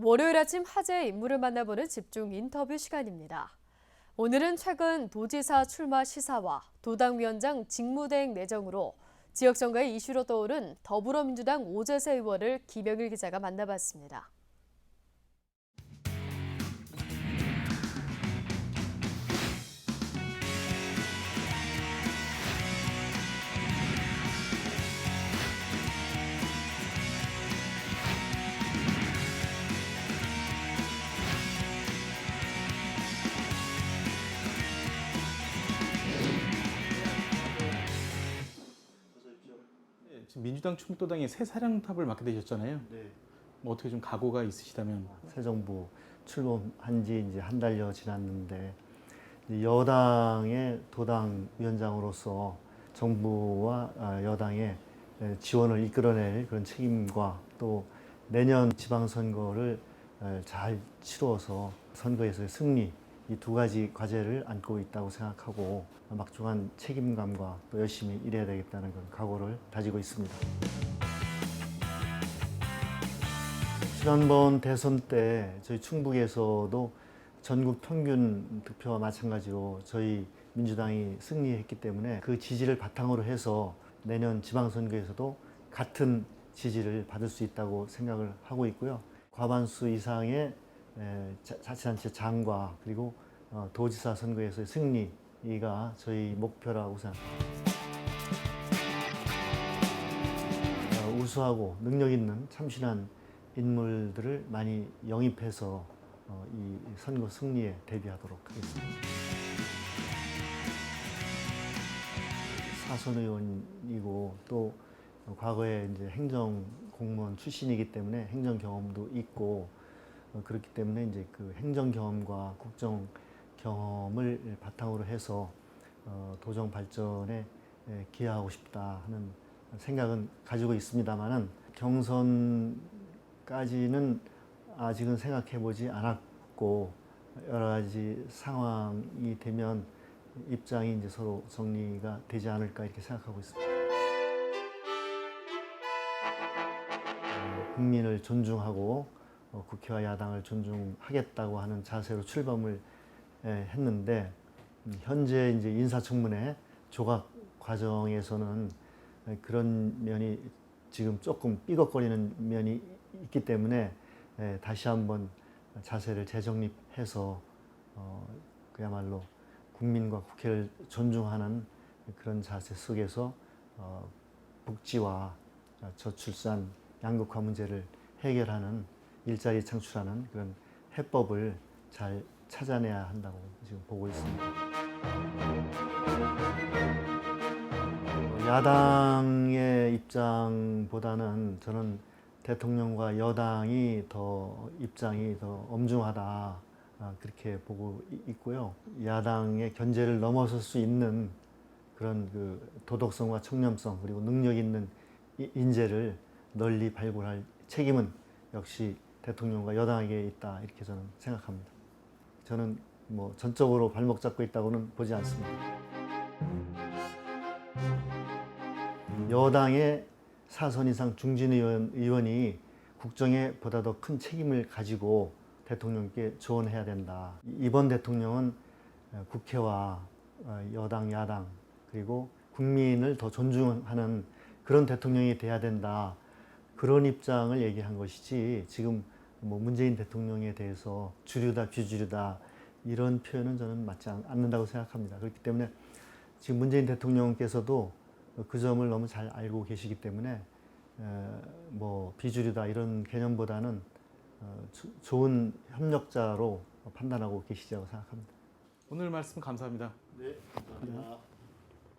월요일 아침 화제의 인물을 만나보는 집중 인터뷰 시간입니다. 오늘은 최근 도지사 출마 시사와 도당위원장 직무대행 내정으로 지역 정가의 이슈로 떠오른 더불어민주당 오재세 의원을 김영일 기자가 만나봤습니다. 지금 민주당 충도당의 새 사령탑을 맡게 되셨잖아요. 네. 뭐 어떻게 좀 각오가 있으시다면 새 정부 출범한 지 이제 한 달여 지났는데 여당의 도당 위원장으로서 정부와 아, 여당의 에, 지원을 이끌어낼 그런 책임과 또 내년 지방선거를 에, 잘 치루어서 선거에서의 승리 이 두 가지 과제를 안고 있다고 생각하고 막중한 책임감과 또 열심히 일해야 되겠다는 그런 각오를 다지고 있습니다. 지난번 대선 때 저희 충북에서도 전국 평균 득표와 마찬가지로 저희 민주당이 승리했기 때문에 그 지지를 바탕으로 해서 내년 지방선거에서도 같은 지지를 받을 수 있다고 생각을 하고 있고요. 과반수 이상의 에, 자- 자치단체 장과 그리고 어, 도지사 선거에서의 승리가 저희 목표라고 생각합니다. 어, 우수하고 능력 있는 참신한 인물들을 많이 영입해서 어, 이 선거 승리에 대비하도록 하겠습니다. 사선 의원이고 또 과거에 이제 행정 공무원 출신이기 때문에 행정 경험도 있고 어, 그렇기 때문에 이제 그 행정 경험과 국정 경험을 바탕으로 해서 어, 도정 발전에 에, 기여하고 싶다 하는 생각은 가지고 있습니다만은 경선까지는 아직은 생각해 보지 않았고 여러 가지 상황이 되면 입장이 이제 서로 정리가 되지 않을까 이렇게 생각하고 있습니다. 어, 국민을 존중하고 어, 국회와 야당을 존중하겠다고 하는 자세로 출범을 에, 했는데 음, 현재 이제 인사청문회 조각 과정에서는 에, 그런 면이 지금 조금 삐걱거리는 면이 있기 때문에 에, 다시 한번 자세를 재정립해서 어, 그야말로 국민과 국회를 존중하는 그런 자세 속에서 어, 복지와 저출산 양극화 문제를 해결하는 일자리 창출하는 그런 해법을 잘 찾아내야 한다고 지금 보고 있습니다. 야당의 입장보다는 저는 대통령과 여당이 더 입장이 더 엄중하다 아, 그렇게 보고 이- 있고요. 야당의 견제를 넘어설 수 있는 그런 그 도덕성과 청렴성 그리고 능력 있는 이- 인재를 널리 발굴할 책임은 역시 대통령과 여당에게 있다 이렇게 저는 생각합니다. 저는 뭐 전적으로 발목 잡고 있다고는 보지 않습니다. 여당의 사선 이상 중진 의원, 의원이 국정에 보다 더 큰 책임을 가지고 대통령께 조언해야 된다. 이번 대통령은 국회와 어, 여당, 야당 그리고 국민을 더 존중하는 그런 대통령이 돼야 된다. 그런 입장을 얘기한 것이지 지금 뭐 문재인 대통령에 대해서 주류다 비주류다 이런 표현은 저는 맞지 않- 않는다고 생각합니다. 그렇기 때문에 지금 문재인 대통령께서도 그 점을 너무 잘 알고 계시기 때문에 에, 뭐 비주류다 이런 개념보다는 어, 조- 좋은 협력자로 판단하고 계시다고 생각합니다. 오늘 말씀 감사합니다. 네, 감사합니다.